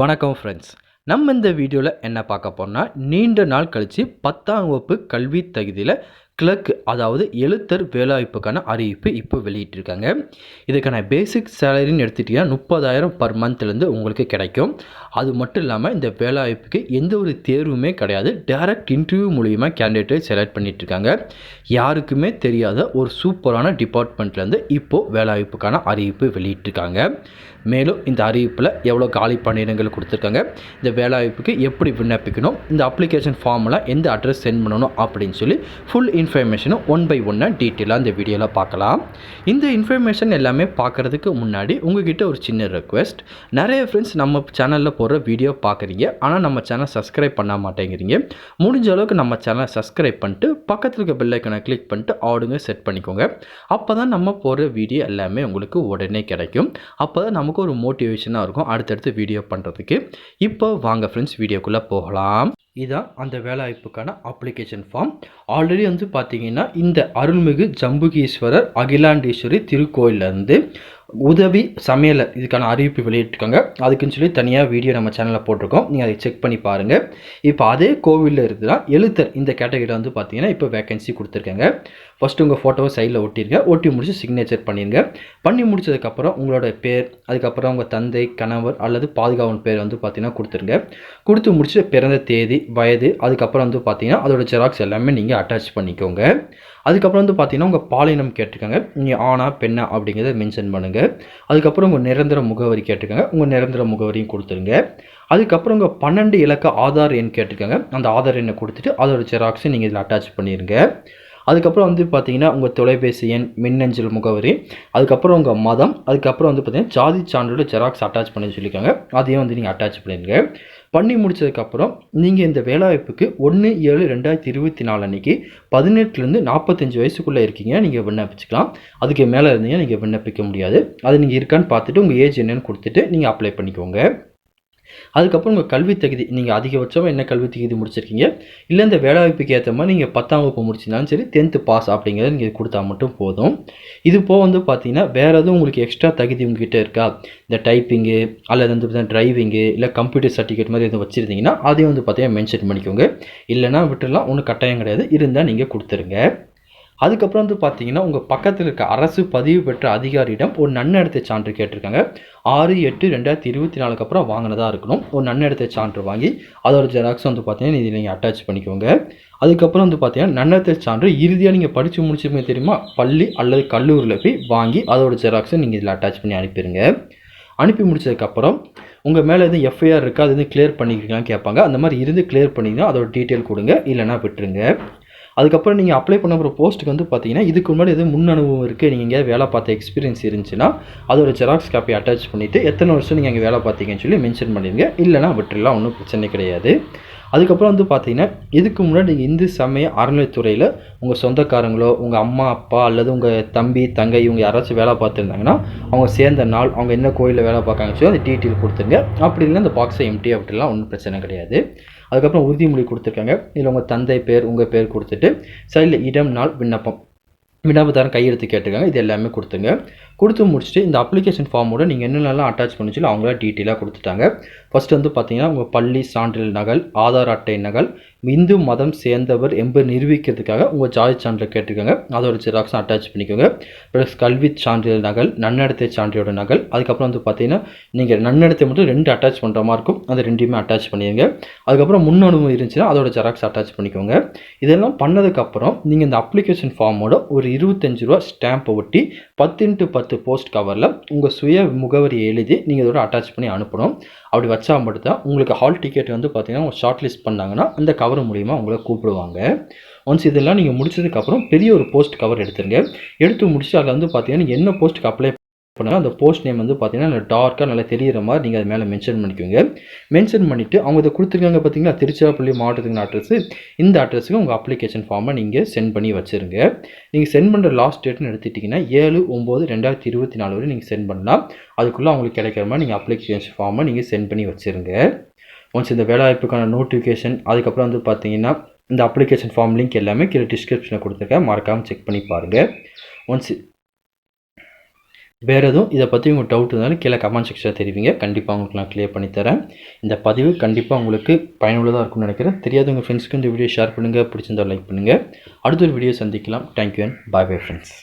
வணக்கம் ஃப்ரெண்ட்ஸ் நம்ம இந்த வீடியோவில் என்ன பார்க்க போனால் நீண்ட நாள் கழித்து பத்தாம் வகுப்பு கல்வி தகுதியில் கிளர்க் அதாவது எழுத்தர் வேலைவாய்ப்புக்கான அறிவிப்பு இப்போ வெளியிட்டிருக்காங்க. இதுக்கான பேசிக் சேலரின்னு எடுத்துகிட்டிங்கன்னா முப்பதாயிரம் பர் மந்த்லேருந்து உங்களுக்கு கிடைக்கும். அது மட்டும் இல்லாமல் இந்த வேலைவாய்ப்புக்கு எந்த ஒரு தேர்வுமே கிடையாது. டைரக்ட் இன்டர்வியூ மூலிமா கேண்டிடேட்டை செலக்ட் பண்ணிட்டு இருக்காங்க யாருக்குமே தெரியாத ஒரு சூப்பரான டிபார்ட்மெண்ட்லேருந்து இப்போது வேலைவாய்ப்புக்கான அறிவிப்பு வெளியிட்டிருக்காங்க. மேலும் இந்த அறிவிப்பில் எவ்வளோ காலி பணியிடங்கள் கொடுத்துருக்காங்க இந்த வேலைவாய்ப்புக்கு எப்படி விண்ணப்பிக்கணும் இந்த அப்ளிகேஷன் ஃபார்ம்லாம் எந்த அட்ரஸ் சென்ட் பண்ணணும் அப்படின்னு சொல்லி ஃபுல் இன்ஃபர்மேஷனும் ஒன் பை ஒன்னாக டீட்டெயிலாக இந்த வீடியோவில் பார்க்கலாம். இந்த இன்ஃபர்மேஷன் எல்லாமே பார்க்குறதுக்கு முன்னாடி உங்ககிட்ட ஒரு சின்ன ரெக்வெஸ்ட் நிறைய ஃப்ரெண்ட்ஸ் நம்ம சேனலில் போடுற வீடியோ பார்க்குறீங்க ஆனால் நம்ம சேனல் சப்ஸ்கிரைப் பண்ண மாட்டேங்கிறீங்க. முடிஞ்ச அளவுக்கு நம்ம சேனலை சப்ஸ்கிரைப் பண்ணிட்டு பக்கத்தில் இருக்க பெல்லைக்கனை கிளிக் பண்ணிட்டு ஆடுங்க செட் பண்ணிக்கோங்க. அப்போ தான் நம்ம போடுற வீடியோ எல்லாமே உங்களுக்கு உடனே கிடைக்கும். அப்போ தான் நம்ம நமக்கு ஒரு மோட்டிவேஷனாக இருக்கும். அடுத்தடுத்து வீடியோ பண்ணுறதுக்கு இப்போ வாங்க ஃப்ரெண்ட்ஸ் வீடியோக்குள்ளே போகலாம். இதான் அந்த வேலைவாய்ப்புக்கான அப்ளிகேஷன் ஃபார்ம் ஆல்ரெடி வந்து பார்த்திங்கன்னா இந்த அருள்மிகு ஜம்புகீஸ்வரர் அகிலாண்டேஸ்வரி திருக்கோயிலேருந்து உதவி சமையலர் இதுக்கான அறிவிப்பு வெளியிட்டிருக்காங்க. அதுக்குன்னு சொல்லி தனியாக வீடியோ நம்ம சேனலில் போட்டிருக்கோம். நீங்கள் அதை செக் பண்ணி பாருங்கள் இப்போ அதே கோவிலில் இருக்குதுன்னா எழுத்தர் இந்த கேட்டகரியில் வந்து பார்த்தீங்கன்னா இப்போ வேகன்சி கொடுத்துருக்காங்க. ஃபஸ்ட்டு உங்கள் ஃபோட்டோவை சைடில் ஒட்டிருங்க. ஒட்டி முடிச்சு சிக்னேச்சர் பண்ணிடுங்க பண்ணி முடிச்சதுக்கப்புறம் உங்களோட பேர் அதுக்கப்புறம் உங்கள் தந்தை கணவர் அல்லது பாதுகாவன் பேர் வந்து பார்த்தீங்கன்னா கொடுத்துருங்க. கொடுத்து முடிச்சு பிறந்த தேதி வயது அதுக்கப்புறம் வந்து பார்த்தீங்கன்னா அதோட ஜெராக்ஸ் எல்லாமே நீங்கள் அட்டாச் பண்ணிக்கோங்க. அதுக்கப்புறம் வந்து பார்த்தீங்கன்னா உங்கள் பாலினம் கேட்டிருக்காங்க. நீங்கள் ஆனா பெண்ணா அப்படிங்கிறத மென்ஷன் பண்ணுங்கள் அதுக்கப்புறம் உங்கள் நிரந்தர முகவரி கேட்டிருக்காங்க உங்கள் நிரந்தர முகவரியும் கொடுத்துருங்க. அதுக்கப்புறம் உங்கள் பன்னெண்டு இலக்க ஆதார் எண் கேட்டிருக்காங்க அந்த ஆதார் எண்ணை கொடுத்துட்டு அதோட ஜெராக்ஸை நீங்கள் இதில் அட்டாச் பண்ணிடுங்க அதுக்கப்புறம் வந்து பார்த்தீங்கன்னா உங்கள் தொலைபேசி எண் மின்னஞ்சல் முகவரி அதுக்கப்புறம் உங்கள் மதம் அதுக்கப்புறம் வந்து பார்த்தீங்கன்னா ஜாதி சான்றோட ஜெராக்ஸ் அட்டாச் பண்ணி சொல்லியிருக்காங்க. அதையும் வந்து நீங்கள் அட்டாச் பண்ணிடுங்க. பண்ணி முடிச்சதுக்கப்புறம் நீங்கள் இந்த வேலைவாய்ப்புக்கு ஒன்று ஏழு ரெண்டாயிரத்தி இருபத்தி நாலு அன்றைக்கி பதினெட்டுலேருந்து நாற்பத்தஞ்சு வயசுக்குள்ளே இருக்கீங்க. நீங்கள் விண்ணப்பிச்சுக்கலாம். அதுக்கு மேலே இருந்தீங்க நீங்கள் விண்ணப்பிக்க முடியாது. அது நீங்கள் இருக்கான்னு பார்த்துட்டு உங்கள் ஏஜ் என்னன்னு கொடுத்துட்டு நீங்கள் அப்ளை பண்ணிக்கோங்க. அதுக்கப்புறம் உங்கள் கல்வி தகுதி நீங்கள் அதிகபட்சமாக என்ன கல்வி தகுதி முடிச்சிருக்கீங்க? இல்லை இந்த வேலைவாய்ப்புக்கு ஏற்ற மாதிரி நீங்கள் பத்தாம் வகுப்பு முடிச்சிருந்தாலும் சரி டென்த்து பாஸ் அப்படிங்கிறத நீங்கள் கொடுத்தா மட்டும் போதும். இது போக வந்து பார்த்தீங்கன்னா வேறு எதுவும் உங்களுக்கு எக்ஸ்ட்ரா தகுதி உங்ககிட்ட இருக்கா? இந்த டைப்பிங்கு அல்லது வந்து பார்த்தீங்கன்னா டிரைவிங்கு இல்லை கம்ப்யூட்டர் சர்டிஃபிகேட் மாதிரி எதுவும் வச்சுருந்தீங்கன்னா அதையும் வந்து பார்த்தீங்கன்னா மென்ஷன் பண்ணிக்கோங்க. இல்லைனா விட்டுலாம் ஒன்றும் கட்டாயம் கிடையாது. இருந்தால் நீங்கள் கொடுத்துருங்க. அதுக்கப்புறம் வந்து பார்த்தீங்கன்னா உங்கள் பக்கத்தில் இருக்க அரசு பதிவு பெற்ற அதிகாரியிடம் ஒரு நன்னடத்தை சான்று கேட்டிருக்காங்க. ஆறு எட்டு ரெண்டாயிரத்தி இருபத்தி நாலுக்கு அப்புறம் வாங்கினதாக இருக்கணும். ஒரு நன்னடத்தை சான்று வாங்கி அதோட ஜெராக்ஸ் வந்து பார்த்தீங்கன்னா இதில் நீங்கள் அட்டாச் பண்ணிக்கோங்க. அதுக்கப்புறம் வந்து பார்த்தீங்கன்னா நன்னடத்தை சான்று இறுதியாக நீங்கள் படித்து முடிச்சிருமே தெரியுமா? பள்ளி அல்லது கல்லூரியில் போய் வாங்கி அதோட ஜெராக்ஸை நீங்கள் இதில் அட்டாச் பண்ணி அனுப்பிடுங்க அனுப்பி முடிச்சதுக்கப்புறம் உங்கள் மேலே எதுவும் எஃப்ஐஆர் இருக்கா? அது வந்து கிளியர் பண்ணிக்கிறீங்களான்னு கேட்பாங்க. அந்த மாதிரி இருந்து கிளியர் பண்ணிங்கன்னா அதோட டீட்டெயில் கொடுங்க. இல்லைனா விட்டுருங்க. அதுக்கப்புறம் நீங்கள் அப்ளை பண்ண போகிற போஸ்ட்டுக்கு வந்து பார்த்தீங்கன்னா இதுக்கு முன்னாடி எதுவும் முன் அனுபவம் இருக்குது நீங்கள் எங்கேயாவது வேலை பார்த்த எக்ஸ்பீரியன்ஸ் இருந்துச்சுன்னா அதோட ஜெராக்ஸ் காப்பி அட்டாச் பண்ணிவிட்டு எத்தனை வருஷம் நீங்கள் அங்கே வேலை பார்த்தீங்கன்னு சொல்லி மென்ஷன் பண்ணிடுங்க இல்லைனா விட்டுலாம் ஒன்றும் பிரச்சனை கிடையாது. அதுக்கப்புறம் வந்து பார்த்தீங்கன்னா இதுக்கு முன்னாடி நீங்கள் இந்து சமய அறநிலைத்துறையில் உங்கள் சொந்தக்காரங்களோ உங்கள் அம்மா அப்பா அல்லது உங்கள் தம்பி தங்கை இவங்க யாராச்சும் வேலை பார்த்துருந்தாங்கன்னா அவங்க சேர்ந்த நாள் அவங்க என்ன கோயிலில் வேலை பார்க்காங்க சொல்லி அந்த டீட்டெயில் கொடுத்துருங்க. அப்படி இல்லைன்னா அந்த பாக்ஸை எம்டி அப்படிலாம் ஒன்றும் பிரச்சனை கிடையாது. அதுக்கப்புறம் உறுதிமொழி கொடுத்துருக்காங்க. இதில் உங்கள் தந்தை பேர் உங்கள் பேர் கொடுத்துட்டு சைடில் இடம் நாள் விண்ணப்பம். விண்ணப்பத்தாரன் கையெழுத்து கேட்டிருக்காங்க. இது எல்லாமே கொடுத்துங்க. கொடுத்து முடிச்சுட்டு இந்த அப்ளிகேஷன் ஃபார்மோட நீங்கள் என்னென்னலாம் அட்டாச் பண்ணி அவங்கள டீட்டெயிலாக கொடுத்துட்டாங்க. ஃபஸ்ட்டு வந்து பார்த்தீங்கன்னா உங்கள் பள்ளி சான்றிதழ் நகல் ஆதார் அட்டை நகல் இந்து மதம் சேர்ந்தவர் என்பது நிரூபிக்கிறதுக்காக உங்கள் ஜாதி சான்றிதழ் கேட்டிருக்காங்க அதோட ஜெராக்ஸ் அட்டாச் பண்ணிக்கோங்க. ப்ளஸ் கல்வி சான்றிதழ் நகல் நன்னடத்தை சான்றிதழோட நகல். அதுக்கப்புறம் வந்து பார்த்தீங்கன்னா நீங்கள் நன்னடத்தை மட்டும் ரெண்டு அட்டாச் பண்ணுற மாதிரி இருக்கும். அந்த ரெண்டையுமே அட்டாச் பண்ணிடுங்க. அதுக்கப்புறம் முன் அனுபவம் இருந்துச்சுன்னா அதோட ஜெராக்ஸ் அட்டாச் பண்ணிக்கோங்க. இதெல்லாம் பண்ணதுக்கப்புறம் நீங்கள் இந்த அப்ளிகேஷன் ஃபார்மோட ஒரு இருபத்தஞ்சு ரூபா ஸ்டாம்பை ஒட்டி பத்து இன்ட்டு பத்து போஸ்ட் கவரில் உங்கள் சுய முகவரியை எழுதி நீங்கள் இதோட அட்டாச் பண்ணி அனுப்பணும். அப்படி வச்சா மட்டும் தான் உங்களுக்கு ஹால் டிக்கெட் வந்து பார்த்தீங்கன்னா உங்கள் ஷார்ட் லிஸ்ட் பண்ணாங்கன்னா அந்த கவர் மூலிமா உங்களை கூப்பிடுவாங்க. ஒன்ஸ் இதெல்லாம் நீங்கள் முடிச்சதுக்கப்புறம் பெரிய ஒரு போஸ்ட் கவர் எடுத்துருங்க. எடுத்து முடிச்சு அதில் வந்து பார்த்தீங்கன்னா நீங்கள் என்ன போஸ்ட்டுக்கு அப்ளை பண்ணால் அந்த போஸ்ட் நேம் வந்து பார்த்தீங்கன்னா நல்லா டார்க்காக நல்லா தெரியிற மாதிரி நீங்கள் அது மேலே மென்ஷன் பண்ணிக்கோங்க. மென்ஷன் பண்ணிவிட்டு அவங்க இதை கொடுத்துருக்காங்க பார்த்தீங்கன்னா திருச்சிராப்பள்ளி மாவட்டத்துக்கு அட்ரஸ் இந்த அட்ரஸுக்கு உங்கள் அப்ளிகேஷன் ஃபார்மை நீங்கள் சென்ட் பண்ணி வச்சுருங்க. நீங்கள் சென்ட் பண்ணுற லாஸ்ட் டேட்னு எடுத்துட்டிங்கன்னா ஏழு ஒம்பது ரெண்டாயிரத்தி இருபத்தி நாலு வரை நீங்கள் சென்ட் பண்ணலாம். அதுக்குள்ளே அவங்களுக்கு கிடைக்கிற மாதிரி நீங்கள் அப்ளிகேஷன் ஃபார்மை நீங்கள் சென்ட் பண்ணி வச்சுருங்க. ஒன்ஸ் இந்த வேலைவாய்ப்புக்கான நோட்டிஃபிகேஷன் அதுக்கப்புறம் வந்து பார்த்தீங்கன்னா இந்த அப்ளிகேஷன் ஃபார்ம் லிங்க் எல்லாமே கீழே டிஸ்கிரிப்ஷனில் கொடுத்துருக்கேன். மறக்காமல் செக் பண்ணி பாருங்கள் ஒன்ஸ் வேறு எதுவும்? இதை பற்றி உங்களுக்கு டவுட் இருந்தாலும் கீழே கமெண்ட் செக்ஷனில் தெரிவிங்க. கண்டிப்பாக உங்களுக்கு நான் க்ளியர் பண்ணித்தரேன் இந்த பதிவு கண்டிப்பாக உங்களுக்கு பயனுள்ளதாக இருக்கும்னு நினைக்கிறேன். தெரியாதவங்க ஃப்ரெண்ட்ஸ்க்கு இந்த வீடியோ ஷேர் பண்ணுங்கள் பிடிச்சிருந்தால் லைக் பண்ணுங்கள் அடுத்த ஒரு வீடியோ சந்திக்கலாம். Thank you and bye bye friends